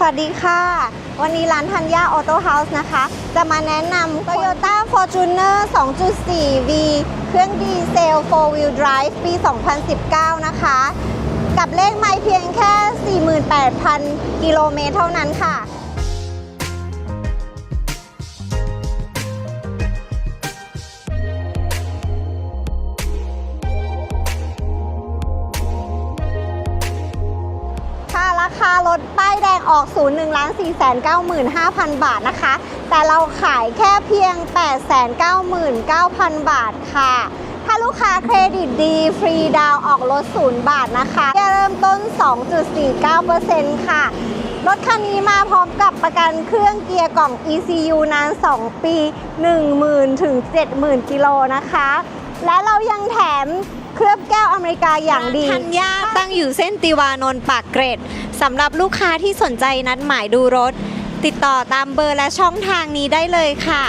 สวัสดีค่ะ วันนี้ร้านทันยาออโต้เฮาส์นะคะ จะมาแนะนำ Toyota Fortuner 2.4V เครื่องดีเซล 4 wheel drive ปี 2019 นะคะ กับเลขไม่เพียงแค่ 48,000 กิโลเมตรเท่านั้นค่ะ ราคารถป้ายแดงออกศูนย์1ล้าน4 9 5 0 0 0 บาทนะคะ แต่เราขายแค่เพียง 8 9 9 0 0 0 บาทค่ะ ถ้าลูกค้าเครดิตดีฟรีดาวออกรถศูนย์บาทนะคะเริ่มต้น 2.49%ค่ะ รถคันนี้มาพร้อมกับประกันเครื่องเกียร์กล่อง ECU นาน 2 ปี 10,000 ถึง 70,000 กิโลนะคะ และเรายังแถม ริกาอย่างดีทัญญาตั้งอยู่เส้นติวานนท์ปากเกร็ดสำหรับลูกค้าที่สนใจนัดหมายดูรถ ติดต่อตามเบอร์และช่องทางนี้ได้เลยค่ะ